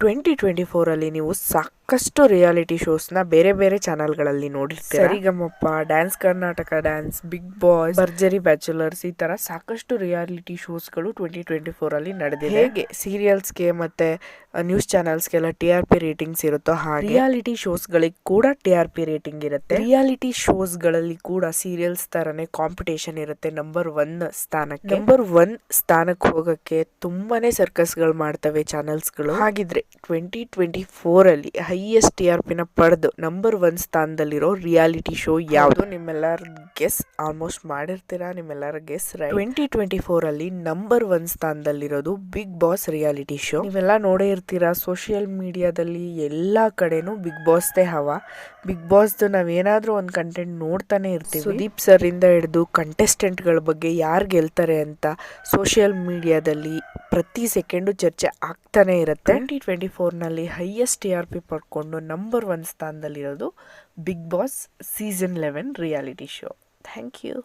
Twenty twenty ಫೋರಲ್ಲಿ ನೀವು ಸಾಕಷ್ಟು reality ಶೋಸ್ನ ಬೇರೆ ಬೇರೆ ಚಾನೆಲ್ಗಳಲ್ಲಿ ನೋಡಿರ್ತೀರ? Sa Re Ga Ma Pa dance Karnataka dance Bigg Boss Bharjari bachelors ಈ ತರ ಸಾಕಷ್ಟು ರಿಯಾಲಿಟಿ ಶೋಸ್ಗಳು ಟ್ವೆಂಟಿ ಟ್ವೆಂಟಿ ಫೋರಲ್ಲಿ ನಡೆದಿದೆ. ಹೇಗೆ? ಸೀರಿಯಲ್ಸ್ಗೆ ಮತ್ತೆ ನ್ಯೂಸ್ ಚಾನಲ್ಸ್ಗೆಲ್ಲ ಟಿ ಆರ್ ಪಿ ರೇಟಿಂಗ್ಸ್ ಇರುತ್ತೋ ಹಾಗೆ? ರಿಯಾಲಿಟಿ ಶೋಸ್ಗಳಿಗೆ ಕೂಡ ಟಿ ಆರ್ ಪಿ ರೇಟಿಂಗ್ ಇರುತ್ತೆ. ರಿಯಾಲಿಟಿ ಶೋಸ್ಗಳಲ್ಲಿ ಕೂಡ ಸೀರಿಯಲ್ಸ್ ತರನೇ ಕಾಂಪಿಟೇಷನ್ ಇರುತ್ತೆ ನಂಬರ್ ಒನ್ ಸ್ಥಾನಕ್ಕೆ. ನಂಬರ್ ಒನ್ ಸ್ಥಾನಕ್ಕೆ ಹೋಗಕ್ಕೆ ತುಂಬಾನೇ ಸರ್ಕಸ್ಗಳು ಮಾಡ್ತವೆ ಚಾನಲ್ಸ್ಗಳು ಹಾಗಿದ್ರೆ ಟ್ವೆಂಟಿ ಟ್ವೆಂಟಿ ಫೋರ್ ಅಲ್ಲಿ ಹೈಯೆಸ್ಟ್ ಟಿ ಆರ್ ಪಿನ ಪಡೆದು ನಂಬರ್ ಒನ್ ಸ್ಥಾನದಲ್ಲಿರೋ ರಿಯಾಲಿಟಿ ಶೋ ಯಾವುದು? ನಿಮ್ಮೆಲ್ಲರ ಗೆಸ್ ಆಲ್ಮೋಸ್ಟ್ ಮಾಡಿರ್ತೀರಾ? ನಿಮ್ಮೆಲ್ಲರ ಗೆಸ್ ಟ್ವೆಂಟಿ ಟ್ವೆಂಟಿ ಫೋರ್ ಅಲ್ಲಿ ನಂಬರ್ ಒನ್ ಸ್ಥಾನದಲ್ಲಿರೋದು ಬಿಗ್ ಬಾಸ್ ರಿಯಾಲಿಟಿ ಶೋ. ನೀವೆಲ್ಲ ನೋಡೇ ಇರ್ತೀರಾ? ಸೋಷಿಯಲ್ ಮೀಡಿಯಾದಲ್ಲಿ ಎಲ್ಲ ಕಡೆನೂ ಬಿಗ್ ಬಾಸ್ದೇ ಹವಾ. ಬಿಗ್ ಬಾಸ್ದು ನಾವೇನಾದ್ರೂ ಒಂದು ಕಂಟೆಂಟ್ ನೋಡ್ತಾನೆ ಇರ್ತೀವಿ. ಸುದೀಪ್ ಸರ್ ಇಂದ ಹಿಡಿದು ಕಂಟೆಸ್ಟೆಂಟ್ಗಳ ಬಗ್ಗೆ ಯಾರು ಗೆಲ್ತಾರೆ ಅಂತ ಸೋಷಿಯಲ್ ಮೀಡಿಯಾದಲ್ಲಿ ಪ್ರತಿ ಸೆಕೆಂಡು ಚರ್ಚೆ ಆಗ್ತಾನೆ ಇರುತ್ತೆ. ಟ್ವೆಂಟಿ ಟ್ವೆಂಟಿ ಫೋರ್ನಲ್ಲಿ ಹೈಯೆಸ್ಟ್ ಟಿ ಆರ್ ಪಿ ಪಡ್ಕೊಂಡು number one ಸ್ಥಾನದಲ್ಲಿರೋದು Bigg Boss season eleven reality show thank you